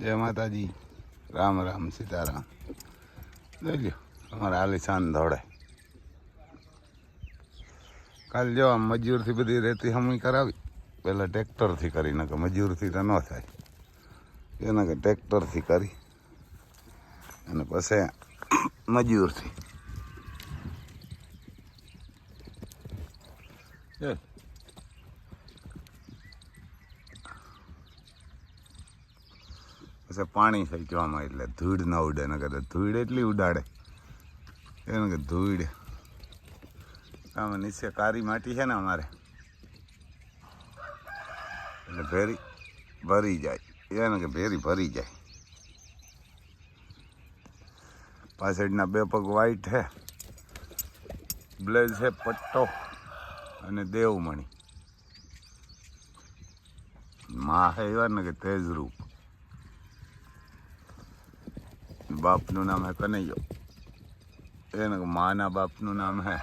જય માતાજી. રામ રામ સીતારામ. જોઈ અમારા આલિશાન ધોળે કાલ જો આમ મજૂરથી બધી રેતી હમણી કરાવી. પહેલાં ટ્રેક્ટરથી કરી નાખે મજૂરથી તો ન થાય. એના કે ટ્રેક્ટરથી કરી. અને પછી મજૂરથી. પછી પાણી ફેંકવામાં એટલે ધૂળ ના ઉડે ને કદાચ ધૂળ એટલી ઉડાડે. એને કે ધૂળ. આમાં નીચે કારી માટી છે ને અમારે. એટલે ભેરી, ભરી જાય. એને કે ભેરી ભરી જાય. પાછળના બે પગ વાઈટ છે. બ્લેઝ છે પટ્ટો અને દેવમણી. માં એવા ને કે તેજ રૂપ બાપનું નામ હે કનૈયો. એને માના બાપનું નામ હે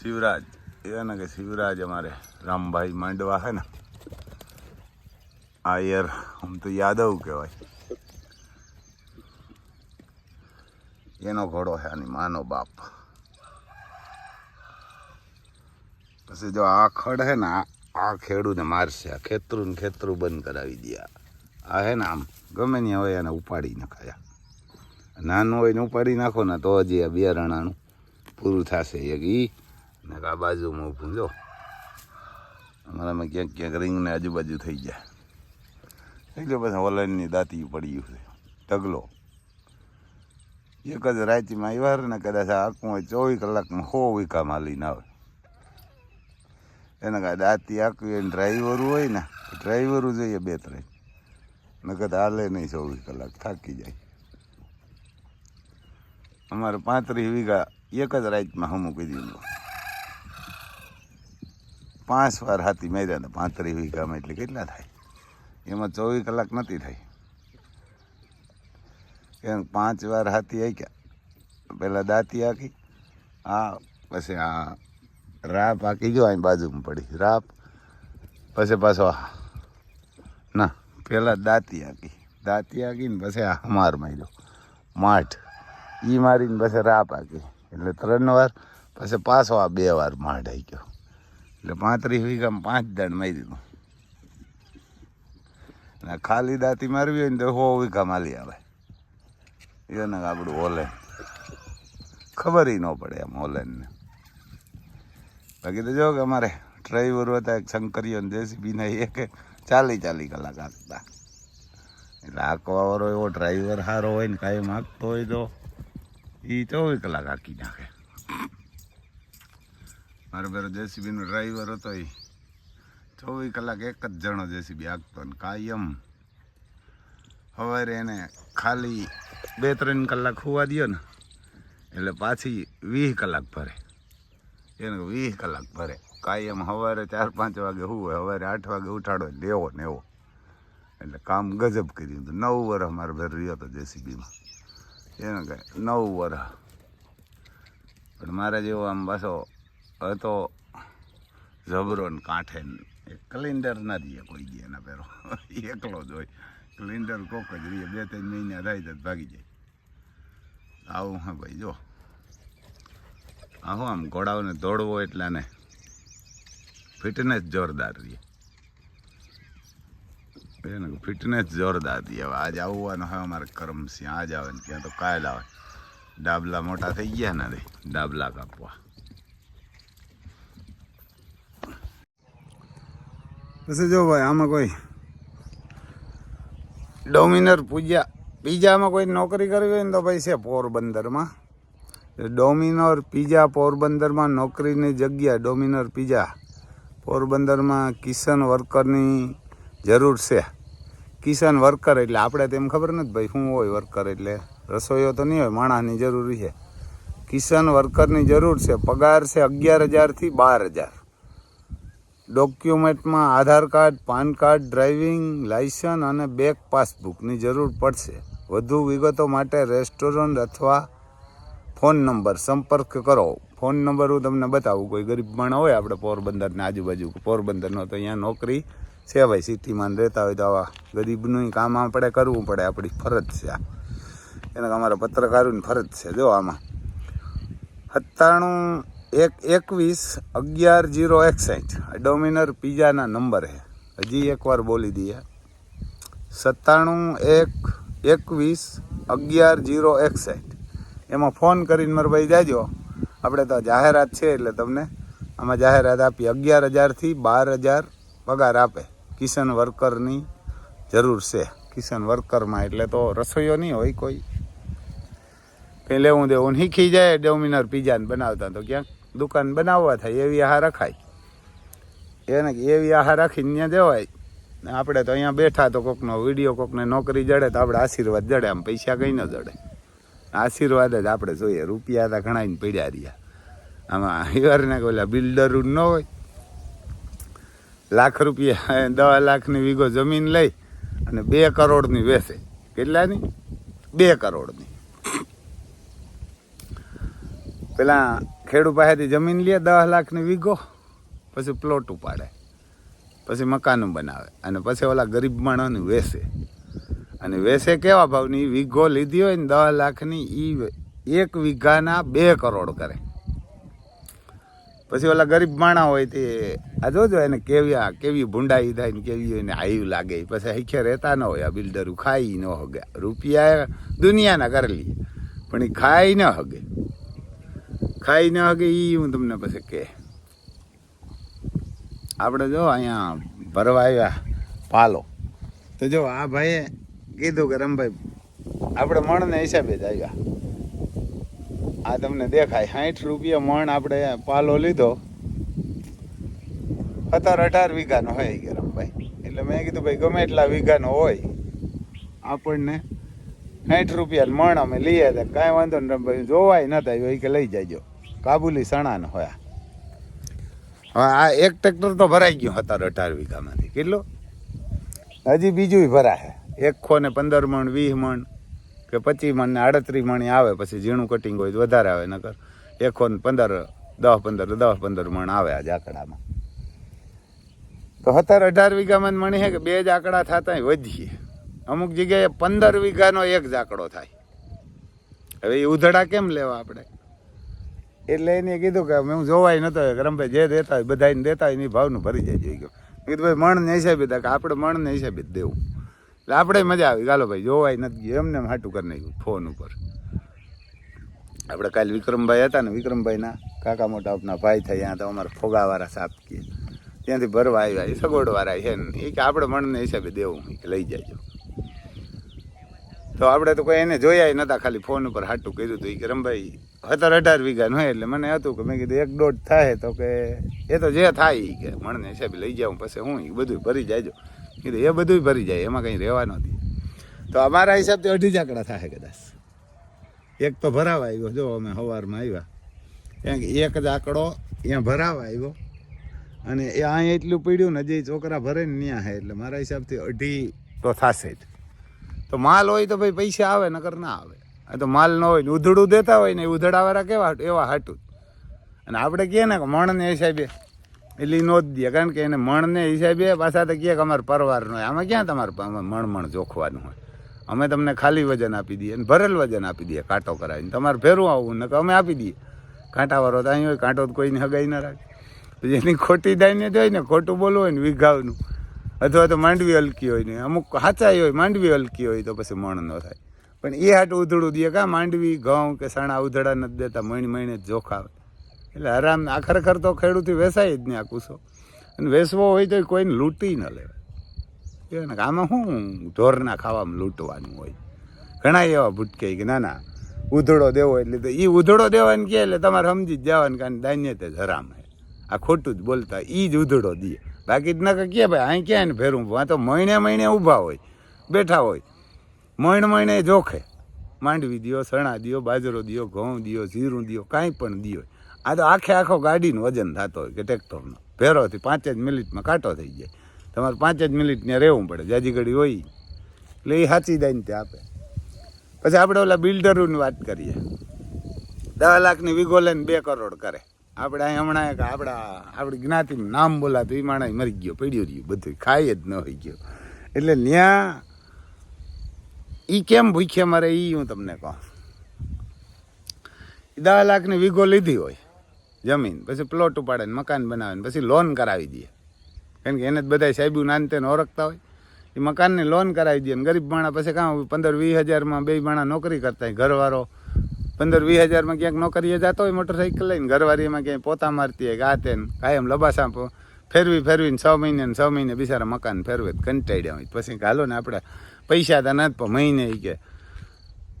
શિવરાજ. એને કે શિવરાજ અમારે રામભાઈ માંડવા હે ને. આયર આમ તો યાદવ કહેવાય. એનો ઘોડો છે આની માનો બાપ. પછી જો આ ખડ હે ને, આ ખેડૂને મારશે, આ ખેતરું ને ખેતરું બંધ કરાવી દે આ. હે ને આમ, ગમે ત્યાં હોય એને ઉપાડી નખાયા નાનું હોય ને ઉપાડી નાખો ને તો હજી આ બિયારણાનું પૂરું થશે એક ઈ. ને આ બાજુમાં ઊભું જો. અમારામાં ક્યાંક ક્યાંક રીંગને આજુબાજુ થઈ જાય. એટલે પછી ઓલાઈનની દાંતી પડી ગયું છે. ઢગલો. એક જ રાતીમાં આવ્યા ને કદાચ આખું હોય ચોવીસ કલાકમાં સો વીઘા માલીને આવે. એને કાંઈ દાંતી આખી ને ડ્રાઈવર હોય ને ડ્રાઈવરું જોઈએ બે ત્રણ. નકર હાલે નહીં ચોવીસ કલાક, થાકી જાય. અમારે પાંત્રીસ વીઘા એક જ રાતમાં હમું કરી પાંચ વાર હાથી માર્યા ને પાંત્રીસ વીઘામાં એટલે કેટલા થાય? એમાં ચોવીસ કલાક નથી થઈ એમ પાંચ વાર હાથી આક્યા પહેલાં દાંતી આખી, આ પછી આ રાપ આખી ગયો અહીં બાજુમાં પડી. રાપ, પછી પાછો આ પહેલાં દાંતી આંકી દાંતી આંકીને પછી આ હમાર માર્યો. માઠ. એ મારીને પછી રાપ આંકી એટલે ત્રણ વાર પછી પાછો આ બે વાર માઠ આવી ગયો એટલે પાંત્રીસ વીઘામાં પાંચ દાણ મારી દીધું અને ખાલી દાંતી મારવી હોય ને તો સો વીઘા માલી આવે. એને આપણું ઓલેન ખબર ન પડે આમ ઓલેનને બાકી તો જો કે અમારે ડ્રાઈવર હતા એક શંકરીઓ ને જેસીબીના એક ચાલી ચાલી કલાક હાંકતા. એટલે હાંકવાવાળો એવો ડ્રાઈવર સારો હોય ને કાંઈ માગતો હોય તો એ ચોવીસ કલાક હાંકી નાખે. મારો બેરો જેસીબીનો ડ્રાઈવર હતો એ ચોવીસ કલાક એક જ જણો જેસીબી હાંકતો ને કાયમ. સવારે એને ખાલી બે ત્રણ કલાક હોવા દો ને, એટલે પાછી વીસ કલાક ભરે. એને વીસ કલાક ભરે. કાયમ સવારે ચાર પાંચ વાગે હોય સવારે આઠ વાગે ઉઠાડો એટલે એવો ને એવો. એટલે કામ ગજબ કર્યું હતું નવ વર્ષ મારે ભેર રહ્યો હતો જેસીબીમાં. એને કહે નવ વર્ષ પણ મારા જેવો આમ પાછો હતો જબરો ને કાંઠે કલેન્ડર ના દઈએ કોઈ દે એના પહેરો એકલો જ હોય. કલેન્ડર કોક જ રહીએ. બે ત્રણ મહિના થાય તો ભાગી જાય. આવું હા ભાઈ, જો. આ હું આમ ઘોડાઓને દોડવો એટલે આને ફિટનેસ જોરદાર એને ફિટનેસ જોરદાર રહીએ હવે આજ આવવાનો હવે અમારે કરમ છે આજ આવે ને ત્યાં તો કાલ આવે. ડાબલા મોટા થઈ ગયા ને રે ડાબલા કાપવા. પછી જો ભાઈ, આમાં કોઈ ડોમિનર પૂજા પીઝામાં કોઈ નોકરી કરવી હોય ને તો ભાઈ છે પોરબંદરમાં. ડોમિનોર પીઝા પોરબંદરમાં નોકરીની જગ્યા ડોમિનોર પીઝા પોરબંદરમાં કિશન વર્કરની જરૂર છે. કિશન વર્કર એટલે આપણે તેમ ખબર નથી ભાઈ શું હોય વર્કર એટલે. રસોઈઓ તો નહીં હોય, માણસની જરૂરી છે. કિશન વર્કરની જરૂર છે, પગાર છે અગિયાર હજારથી બાર હજાર. ડોક્યુમેન્ટમાં Aadhaar card, PAN card, driving licence અને બેંક પાસબુકની જરૂર પડશે. વધુ વિગતો માટે રેસ્ટોરન્ટ અથવા ફોન નંબર સંપર્ક કરો. ફોન નંબર હું તમને બતાવું. કોઈ ગરીબ માણસ હોય આપણે પોરબંદરના આજુબાજુ. પોરબંદરનો તો અહીંયા નોકરી છે ભાઈ. સિટીમાં રહેતા હોય તો આવા ગરીબનું કામ આપણે કરવું પડે. આપણી ફરજ છે આ. એને અમારા પત્રકારોની ફરજ છે. જો આમાં. સત્તાણું એક એકવીસ અગિયાર જીરો એકસાઠ. ડોમિનર પીઝાના નંબર છે. હજી એકવાર બોલી દઈએ. સત્તાણું એક એકવીસ અગિયાર જીરો એકસાઠ. એમાં ફોન કરીને મરભાઈ ભાઈ જાજો. આપણે તો જાહેરાત છે એટલે તમને આમાં જાહેરાત આપી. અગિયાર હજારથી બાર હજાર પગાર આપે. કિશન વર્કરની જરૂર છે. કિશન વર્કરમાં એટલે તો રસોઈઓ નહીં હોય કોઈ. કંઈ લેવું દેવું શીખી જાય, ડોમિનર પીઝાને બનાવતા તો ક્યાંક દુકાન બનાવવા થાય, એવી આહાર રખાય. એને એવી આહાર રાખીને ત્યાં દેવાય આપણે તો અહીંયા બેઠા તો કોકનો વીડિયો, કોકને નોકરી જડે તો આપણે આશીર્વાદ જડે, આમ પૈસા કંઈ ન જડે. આશીર્વાદ જ આપણે જોઈએ. રૂપિયા તો ઘણા પડ્યા રહ્યા. આમાં હિવારને ઓલા બિલ્ડર ન હોય. લાખ રૂપિયા દસ લાખની વીઘો જમીન લઈ અને બે કરોડની વેસે કેટલાની? બે કરોડની. પેલા ખેડૂત પાસેથી જમીન લે દસ લાખની વીઘો, પછી પ્લોટ ઉપાડે. પછી મકાનું બનાવે. અને પછી ઓલા ગરીબ માણસને વેચે. અને વેસે કેવા ભાવની વીઘો લીધી હોય ને દસ લાખની એ એક વીઘાના બે કરોડ કરે. પછી ઓલા ગરીબ માણા હોય તે, આ જોજો એને કેવી આ કેવી ભૂંડાઈ થાય ને કેવી એને આયુ લાગે. પછી હૈખે રહેતા ન હોય, આ બિલ્ડરું ખાઈ ન હગે. રૂપિયા દુનિયાના કરી લઈએ પણ એ ખાઈ ન હગે. ખાઈ ન હગે એ હું તમને પછી કહે. આપણે જો અહીંયા ભરવા આવ્યા પાલો. તો જો આ ભાઈએ કીધું કે રમભાઈ, આપણે મણને હિસાબે જ આવ્યા આ તમને દેખાય સાઠ રૂપિયા મણ આપણે પાલો લીધો. સત્તર અઢાર વીઘાનો હોય કે રમભાઈ. એટલે મેં કીધું, ભાઈ, ગમે એટલા વીઘાનો હોય, આપણને સાઠ રૂપિયા મણ અમે લઈએ તો કાંઈ વાંધો ને રમભાઈ, જોવાય નતા એ કે લઈ જાજો કાબુલી સણાનો હોય. હવે આ એક ટ્રેક્ટર તો ભરાઈ ગયું હતા અઢાર વીઘામાંથી. કેટલું? હજી બીજું ભરાશે. એક ખો ને પંદર મણ, વીસ મણ કે પચીસ મણ ને આડત્રીસ મણ આવે પછી ઝીણું કટિંગ હોય તો વધારે આવે, નકર એકસો ને પંદર, દસ પંદર દસ પંદર મણ આવે આ ઝાકડામાં. તો સત્તર અઢાર વીઘામાં મણી છે કે બે જ આંકડા થતા વધીએ. અમુક જગ્યાએ પંદર વીઘાનો એક જ આંકડો થાય. હવે એ ઉધડા કેમ લેવા આપણે? એટલે એને કીધું કે હું જોવાય નતો રમભાઈ જે દેતા હોય બધાને દેતા હોય એ ભાવનું ભરી જાય જોઈ ગયો કીધું, ભાઈ, મણને હિસાબે કે આપણે મણને હિસાબે જ દેવું. એટલે આપણે મજા આવી. ગાલો ભાઈ, જોવાય નથી ગયું. એમને એમ હાટું કરી નાખ્યું ફોન ઉપર. આપણે કાલે વિક્રમભાઈ હતા ને, વિક્રમભાઈના કાકા મોટા આપના ભાઈ થયા ત્યાં તો અમારા ફોગાવાળા સાપ કે ત્યાંથી ભરવા આવ્યા. એ સગવડવાળા છે ને. એ કે આપણે મણને હિસાબે દેવું. કે લઈ જાયજો તો આપણે તો કોઈ એને જોયા નતા, ખાલી ફોન ઉપર હાટું કર્યું હતું કે, રમભાઈ સત્તર અઢાર વીઘાનું હોય એટલે મને હતું કે, મેં કીધું, એક દોઢ થાય તો કે, એ તો જે થાય કે મણને હિસાબે લઈ જાઉં. પછી હું એ બધું ભરી જાયજો કીધું, એ બધું ભરી જાય, એમાં કંઈ રહેવા નથી તો અમારા હિસાબથી અઢી જાકડા થાય કદાચ. એક તો ભરાવા આવ્યો, જો અમે સવારમાં આવ્યા. કારણ કે એક જ આંકડો અહીંયા ભરાવા આવ્યો અને એ અહીંયા એટલું પીડ્યું ને, હજી છોકરા ભરે ને ત્યાં હે, એટલે મારા હિસાબથી અઢી તો થશે જ. તો માલ હોય તો ભાઈ પૈસા આવે, નકર ના આવે. આ તો માલ ન હોય ને, ઉધડું દેતા હોય ને, એ ઉધડાવાળા કેવા એવા હાટું. અને આપણે કહીએ ને કે મણને હિસાબે એટલે નો જ દે. કારણ કે એને મણને હિસાબે પાછા તો કહે કે અમારે પરવારનો હોય. આમાં ક્યાં તમારે મણ મણ જોખવાનું હોય? અમે તમને ખાલી વજન આપી દઈએ અને ભરેલ વજન આપી દઈએ, કાંટો કરાવીને. તમારે ફેરવું આવવું ને અમે આપી દઈએ. કાંટાવાળો તો અહીં હોય, કાંટો તો કોઈને હગાઈ ના રાખે. પછી એની ખોટી દાઈને જોઈ ને, ખોટું બોલવું હોય ને, વિઘાવનું. અથવા તો માંડવી હલકી હોય ને, અમુક હાચાઈ હોય, માંડવી હલકી હોય તો પછી મણ ન થાય. પણ એ હાટ ઉધડું દે. કાં માંડવી, ઘઉં કે સણા ઉધડા નથી દેતા, મણી મહિને જ જોખાવે. એટલે હરામ આ ખરેખર તો ખેડૂતથી વેસાય જ નહીં આ કૂસો. અને વેસવો હોય તો કોઈને લૂંટી ન લેવાય. ને કે આમાં શું ઢોરના ખાવામાં લૂંટવાનું હોય. ઘણા એવા ભૂટકે કે ના ના, ઉધડો દેવો એટલે તો એ ઉધડો દેવાને કે એટલે તમારે સમજી જ જવાનું કારણ દાન્ય તે જ હરામ હે. આ ખોટું જ બોલતા એ જ ઉધડો દે. બાકી જ ન કે ભાઈ અહીં ક્યાં ને ફેરવું? આ તો મહિને મહિને ઊભા હોય, બેઠા હોય. મણ મહિને જોખે. માંડવી દિયો, સણા દિયો, બાજરો દિયો, ઘઉં દિયો, જીરું દિયો, કાંઈ પણ દિયો. આ તો આખે આખો ગાડીનું વજન થતો હોય કે ટ્રેક્ટરનો ભેરોથી પાંચ જ મિનિટમાં કાંટો થઈ જાય. તમારે પાંચ જ મિનિટ ત્યાં રહેવું પડે જાજી ઘડી હોય. એટલે એ સાચી દઈને તે આપે. પછી આપણે ઓલા બિલ્ડરોની વાત કરીએ. દસ લાખની વિગો લઈને બે કરોડ કરે. આપણે અહીં હમણાં એક આપણા, આપણી જ્ઞાતિનું નામ બોલાતું એ માણસ મરી ગયો, પડ્યું રહ્યું બધું ખાઈ જ ન હોય ગયો. એટલે ત્યાં એ કેમ ભૂખ્યા મરે એ હું તમને કહું. દસ લાખની વિગો લીધી હોય. જમીન, પછી પ્લોટ ઉપાડે ને મકાન બનાવે પછી લોન કરાવી દે કારણ કે એને જ બધા સાહેબુ નાનતે ઓળખતા હોય. એ મકાનની લોન કરાવી દે ને ગરીબ માણા પછી કાં પંદર વીસ હજારમાં બે માણા નોકરી કરતા હોય, ઘરવાળો. પંદર વીસ હજારમાં ક્યાંક નોકરીએ જતો હોય મોટરસાઇકલ લઈને, ઘરવાળીમાં ક્યાંય પોતા મારતી હોય કે આ તે કાયમ લબાસા ફેરવી, ફેરવીને છ મહિને છ મહિને બિચારા મકાન ફેરવે, કંટાળ્યા હોય. પછી હાલો ને આપણે પૈસા તો નથી પણ મહિને કે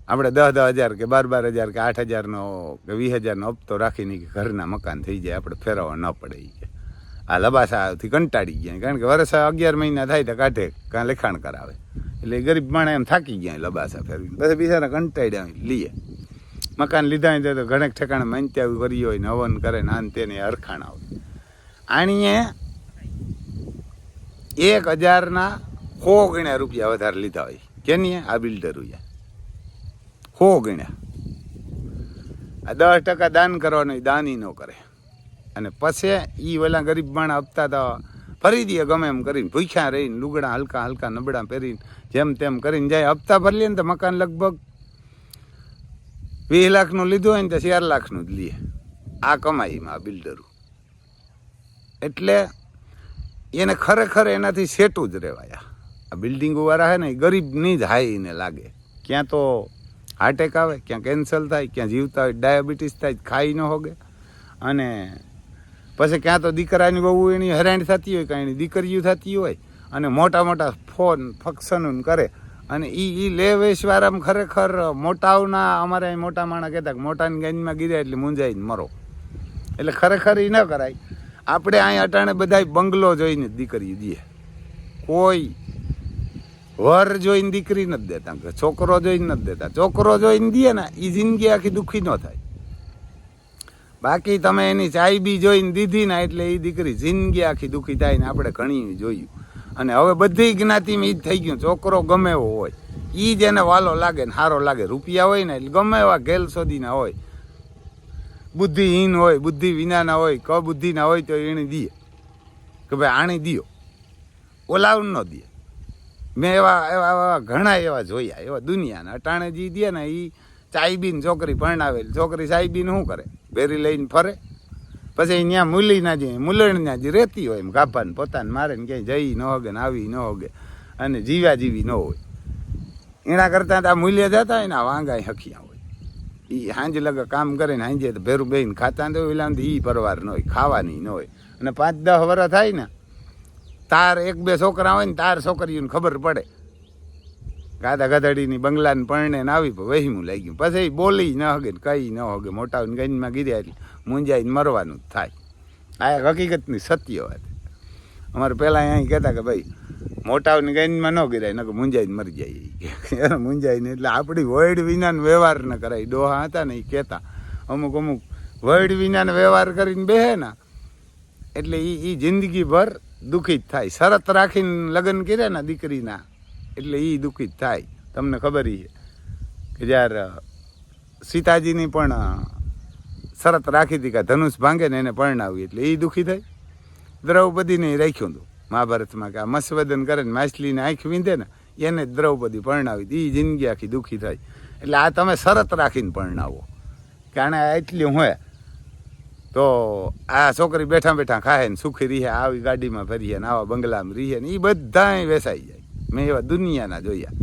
આપણે દસ દસ હજાર કે બાર બાર હજાર કે આઠ હજારનો કે વીસ હજારનો હપ્તો રાખીને કે ઘરના મકાન થઈ જાય, આપણે ફેરવવા ન પડે એ આ લબાસાથી કંટાળી ગયા, કારણ કે વર્ષ અગિયાર મહિના થાય તો કાઢે કાં લેખાણ કરાવે. એટલે એ ગરીબ માણસ એમ થાકી ગયા લબાસા ફેરવી પછી બિચારા કંટાળ્યા લઈએ મકાન લીધા હોય તો ઘણેક ઠેકાણે માનત્યા કરી હોય ને હવન કરે ને આન તેને હરખાણ આવે. આણીએ એક હજારના સો ગણ્યા રૂપિયા વધારે લીધા હોય. કેની આ બિલ્ડર સો ગણ્યા. આ દસ ટકા દાન કરવાનું દાન ન કરે. અને પછી એ ઓલા ગરીબ માણા આપતા તો ફરી દે ગમે એમ કરીને, ભૂખ્યા રહીને, લુગડા હલકા હલકા નબળા પહેરીને, જેમ તેમ કરીને જાય, હપ્તા ભરી લે ને તો મકાન લગભગ વીસ લાખનું લીધું હોય ને તો ચાર લાખનું જ લે. આ કમાઈમાં આ બિલ્ડરો. એટલે એને ખરેખર એનાથી સેટું જ રહેવાયા. આ બિલ્ડિંગો વાળા હે ને ગરીબની જ હાઈ એને લાગે. ક્યાં તો હાર્ટ આવે, ક્યાં કેન્સર થાય, ક્યાં જીવતા હોય ડાયાબિટીસ થાય, ખાઈ ન હોગે. અને પછી ક્યાં તો દીકરાની બહુ એની હેરાન થતી હોય, કાંઈ એની દીકરીઓ થતી હોય, અને મોટા મોટા ફોન ફંક્શન કરે. અને એ એ લે વેશવાળામાં ખરેખર મોટાઓના, અમારે અહીં મોટા માણસ કહેતા કે મોટાની ગંજમાં ગીર્યા એટલે મૂંઝાઈને મરો. એટલે ખરેખર એ ન કરાય. આપણે અહીં અટાણે બધા બંગલો જોઈને દીકરી દઈએ કોઈ વર જોઈને દીકરી નથી દેતા છોકરો જોઈને નથી દેતા. છોકરો જોઈને દે ને એ જિંદગી આખી દુઃખી ન થાય. બાકી તમે એની ચાય બી જોઈને દીધી ને, એટલે એ દીકરી જિંદગી આખી દુઃખી થાય ને આપણે ઘણી જોયું. અને હવે બધી જ્ઞાતિમાં એ જ થઈ ગયું. છોકરો ગમે એવો હોય. એ જ એને વાલો લાગે ને સારો લાગે. રૂપિયા હોય ને, એટલે ગમે એવા ગેલ સોદીના હોય. બુદ્ધિહીન હોય, બુદ્ધિ વિનાના હોય ક બુદ્ધિના હોય તો એને દે કે ભાઈ આણી દિયો. ઓલાવ ન દે મેં એવા એવા એવા ઘણા એવા જોયા, એવા દુનિયાના. અટાણે જી દે ને એ ચાઈબીન છોકરી પરણાવેલી. છોકરી સાઈબીન શું કરે? બેરી લઈને ફરે. પછી ત્યાં મૂલીના જે મૂલણના જે રહેતી હોય એમ ગાભાને પોતાને મારે ક્યાંય જઈ ન હોગે ને આવી ન હોગે અને જીવ્યા જીવી ન હોય. એના કરતાં તો આ મૂલ્ય જતા હોય ને આ વાંગાય હખિયા હોય. એ સાંજે લગે કામ કરે ને તો ભેરું બેન ખાતા તો ઓલા એ પરવાર ન હોય, ખાવાની ન હોય. અને પાંચ દસ વર્ષ થાય ને તાર એક બે છોકરા હોય ને તાર છોકરીઓને ખબર પડે. ગાધા ગધડીની બંગલાને પરણે ને આવી વહી વહીમું લાગી ગયું પછી બોલી ન હગે ને કઈ ન હગે. મોટા ગંજમાં ગીર્યા એટલે મૂંઝાઈને મરવાનું જ થાય. આ એક હકીકતની સત્ય વાત. અમારે પહેલાં અહીં કહેતા કે ભાઈ, મોટાઓની ગંજમાં ન ગીરાય ન કે મૂંઝાઈને મરી જાય મૂંઝાઈને એટલે આપણી વડ વિનાનો વ્યવહાર ન કરાય. ડોહા હતા ને એ કહેતા. અમુક અમુક વડ વિનાનો વ્યવહાર કરીને બેહે ને. એટલે એ જિંદગીભર દુઃખી જ થાય. શરત રાખીને લગ્ન કર્યા ને દીકરીના, એટલે એ દુઃખી જ થાય. તમને ખબર છે કે જ્યારે સીતાજીની પણ શરત રાખી હતી કે ધનુષ ભાંગે ને એને પરણાવી, એટલે એ દુઃખી થાય દ્રૌપદીને રાખ્યું હતું મહાભારતમાં કે આ મત્સ્યવદન કરે ને માછલીને આંખ વીંધે ને, એને દ્રૌપદી પરણાવી એ જિંદગી આખી દુઃખી થાય એટલે આ તમે શરત રાખીને પરણાવો. કે આને એટલી હોય તો આ છોકરી બેઠા બેઠા ખાય ને સુખી રહીએ આવી ગાડીમાં ફરીએ ને આવા બંગલામાં રહીએ ને એ બધા વેસાઈ જાય. મેં એવા દુનિયાના જોયા.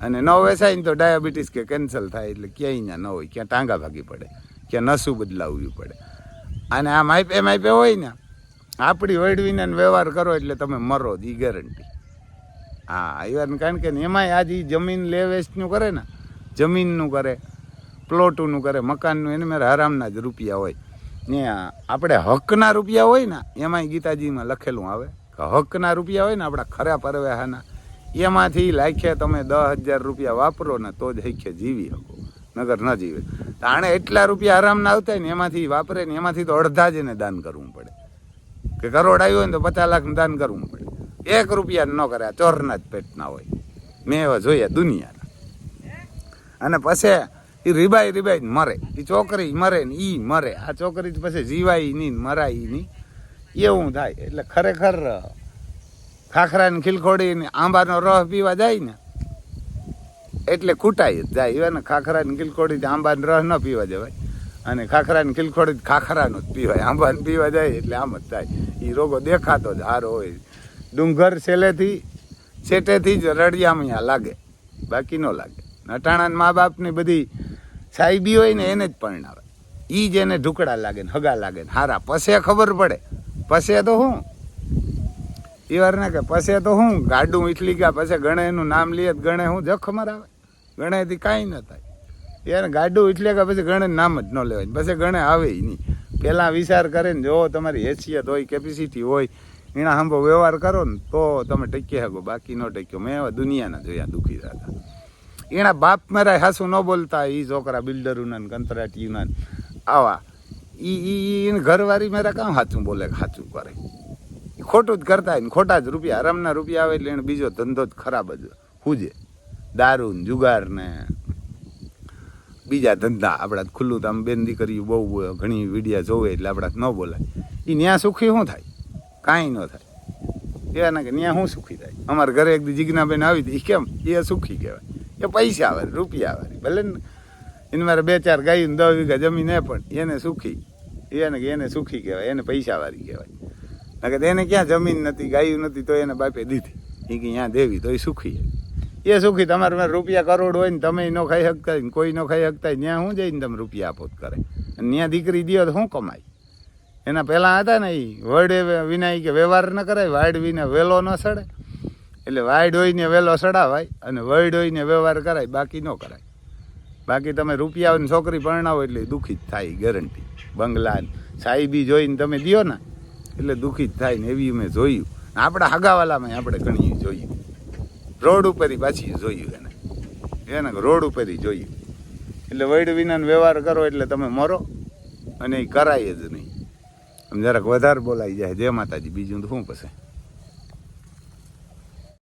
અને ન વેસાય ને તો ડાયાબિટીસ કે કેન્સલ થાય એટલે ક્યાંય ન હોય, ક્યાં ટાંગા ભાગી પડે, ક્યાં નસું બદલાવવું પડે. અને આ માઇપે માઇપે હોય ને આપણી વડવીને વ્યવહાર કરો એટલે તમે મરો જ એ ગેરંટી હા even કારણ કે એમાંય આજે એ જમીન લે વેસ્ટનું કરે ને, જમીનનું કરે પ્લોટનું કરે, મકાનનું, એને મેં હરામના જ રૂપિયા હોય. ને આપણે હકના રૂપિયા હોય ને, એમાંય ગીતાજીમાં લખેલું આવે કે હકના રૂપિયા હોય ને આપણા ખરા પરવેહાના, એમાંથી લાખે તમે દસ હજાર રૂપિયા વાપરો ને તો જ હૈખે જીવી શકો, નગર ન જીવે. આણે એટલા રૂપિયા આરામના આવતા ને એમાંથી વાપરે ને એમાંથી તો અડધા જ એને દાન કરવું પડે. કે કરોડ આવ્યો હોય ને તો પચાસ લાખનું દાન કરવું પડે. એક રૂપિયા ન કરે ચોરના જ પેટના હોય. મેં એવા જોયા દુનિયાના. અને પછી એ રીબાઈ રીબાઈ મરે. એ છોકરી મરે ને ઈ મરે. આ છોકરી પછી જીવાય નહીં ને મરાય નહીં એવું થાય. એટલે ખરેખર ખાખરાની ખીલખોડી આંબાનો રસ પીવા જાય ને, એટલે કૂટાઈ જ જાય. ને ખાખરાની ખીલખોડી આંબાનો રસ ન પીવા જવાય. અને ખાખરાની ખીલખોડી ખાખરાનું જ પીવાય. આંબાને પીવા જાય એટલે આમ જ થાય. એ રોગો દેખાતો જ હારો હોય. ડુંગર છેલ્લેથી છેટેથી જ રડિયામયા લાગે. બાકી ન લાગે. નટાણા મા બાપની બધી સાહેબી હોય ને એને જ પરણાવે. એ જ એને ઢુકડા લાગે ને હગા લાગે ને હારા. પસે ખબર પડે. પસે તો હું? એ વાર ને કે પસે તો હું? ગાડું ઈટલી ગયા પછી ગણે એનું નામ લઈએ ગણે હું જખ મરાવે. ગણેથી કાંઈ ન થાય. યાર ગાડું એટલે કે પછી ગણે નામ જ ન લેવાય. પછી ગણે આવે નહીં. પહેલાં વિચાર કરે ને, જો તમારી હેસિયત હોય કેપેસિટી હોય એના સાંભો વ્યવહાર કરો ને, તો તમે ટકી શકો બાકી ન ટક્યો. મેં હવે દુનિયાના જોયા દુઃખી થતા એના બાપ મારા હાસુ ન બોલતા એ છોકરા બિલ્ડરોના ને કંત્રાટીના ને આવા. એ ઘરવાળી મારા કામ સાચું બોલે સાચું કરે. ખોટું જ કરતા હોય ખોટા જ રૂપિયા, આરામના રૂપિયા આવે એટલે એને બીજો ધંધો જ ખરાબ જ હુજે. દારૂ ને જુગાર ને બીજા ધંધા આપણા ખુલ્લું તો આમ બેન દીકરી બહુ ઘણી વિડીયા જોવે એટલે આપણા ન બોલાય. એ ન્યા સુખી શું થાય? કાંઈ ન થાય. એવાના કે ન્યા શું સુખી થાય? અમારા ઘરે એક જીજ્ઞાબેન આવી હતી કેમ? એ સુખી કહેવાય. એ પૈસા આવે, રૂપિયા આવે. ભલે ને એને મારે બે ચાર ગાયું દસ વીઘા જમીન એ પણ એને સુખી. એને એને સુખી કહેવાય, એને પૈસાવાળી કહેવાય. નકર એને ક્યાં જમીન નથી, ગાયું નથી, તો એને બાપે દીધી. એ કે ત્યાં દેવી, તો એ સુખી એ સુખી, તમારે મારે રૂપિયા કરોડ હોય ને તમે ન ખાઈ શકતા કોઈ ન ખાઈ શકતા ત્યાં શું જઈને તમે રૂપિયા આપો કરે. અને ત્યાં દીકરી દ્યો તો શું કમાય? એના પહેલાં હતા ને એ વડ વિના કે વ્યવહાર ન કરાય વાડ વિના વેલો ન સડે. એટલે વાઈડ હોય ને વહેલો સડાવાય અને વડ હોય ને વ્યવહાર કરાય, બાકી ન કરાય. બાકી તમે રૂપિયાની છોકરી પરણાવો એટલે દુઃખી જ થાય ગેરંટી બંગલા સાહેબી જોઈને તમે દો ને, એટલે દુઃખી જ થાય ને એવી મેં જોયું. આપણા હગાવાલામાં આપણે ઘણી જોયું. રોડ ઉપર પાછી જોયું એને. એને રોડ ઉપર જોયું. એટલે વૈડ વિનાનો વ્યવહાર કરો એટલે તમે મરો, અને એ કરાય જ નહીં. આમ જરાક વધારે બોલાઈ જાય, જય માતાજી. બીજું તો શું પછી?